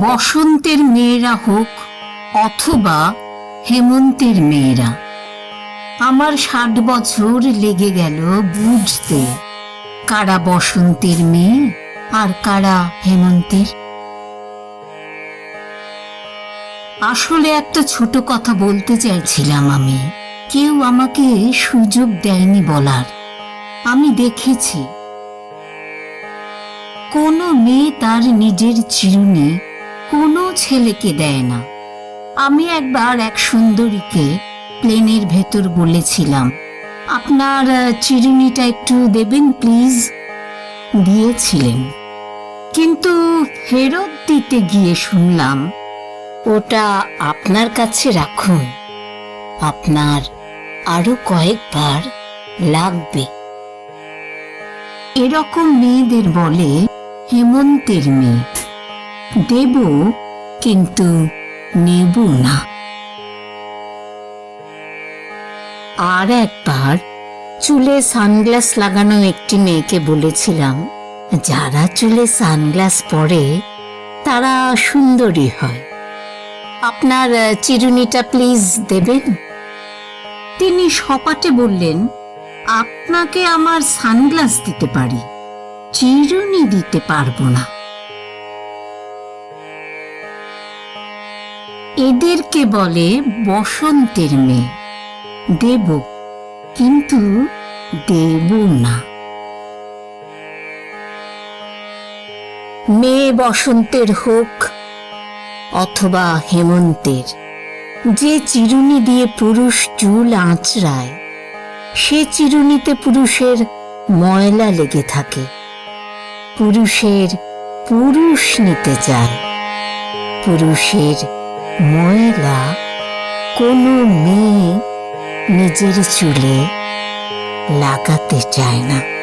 বসন্তের মেয়েরা হোক অথবা হেমন্তের মেয়েরা। আমার ষাট বছর লেগে গেল বুঝতে। কারা বসন্তের মেয়ে আর কারা হেমন্তের। আসলে একটা ছোট কথা বলতে চাইছিলাম আমি। কেউ আমাকে সুযোগ দেয়নি বলার। আমি দেখেছি। কোনো মেয়ে তার নিজের চিরুনি কোনো ছেলেকে দেয় না। আমি একবার এক সুন্দরীকে প্লেনের ভেতর বলেছিলাম, আপনার চিরুনিটা একটু দেবেন, প্লিজ? দিয়েছিলেন। কিন্তু ফেরত দিতে গিয়ে শুনলাম, ওটা আপনার কাছে রাখুন। আপনার আরও কয়েকবার লাগবে। এরকম মেয়েদের বলে হেমন্তের মেয়ে দেব কিন্তু নেব না। আর একবার চুলে সানগ্লাস লাগানো একটি মেয়েকে বলেছিলাম, যারা চুলে সানগ্লাস পরে, তারা সুন্দরী হয়। আপনার চিরুনিটা প্লিজ দেবেন? তিনি সপাটে বললেন, আপনাকে আমার সানগ্লাস দিতে পারি, চিরুনি দিতে পারব না। এদেরকে বলে বসন্তের মেয়ে। দেব, কিন্তু দেব না। মেয়ে বসন্তের হোক অথবা হেমন্তের, যে চিরুনি দিয়ে পুরুষ চুল আঁচড়ায়, সে চিরুনিতে পুরুষের ময়লা লেগে থাকে। পুরুষের পুরুষ নিতে চায়, পুরুষের ময়লা কোনো মেয়ে নিজের চুলে লাগাতে চায় না।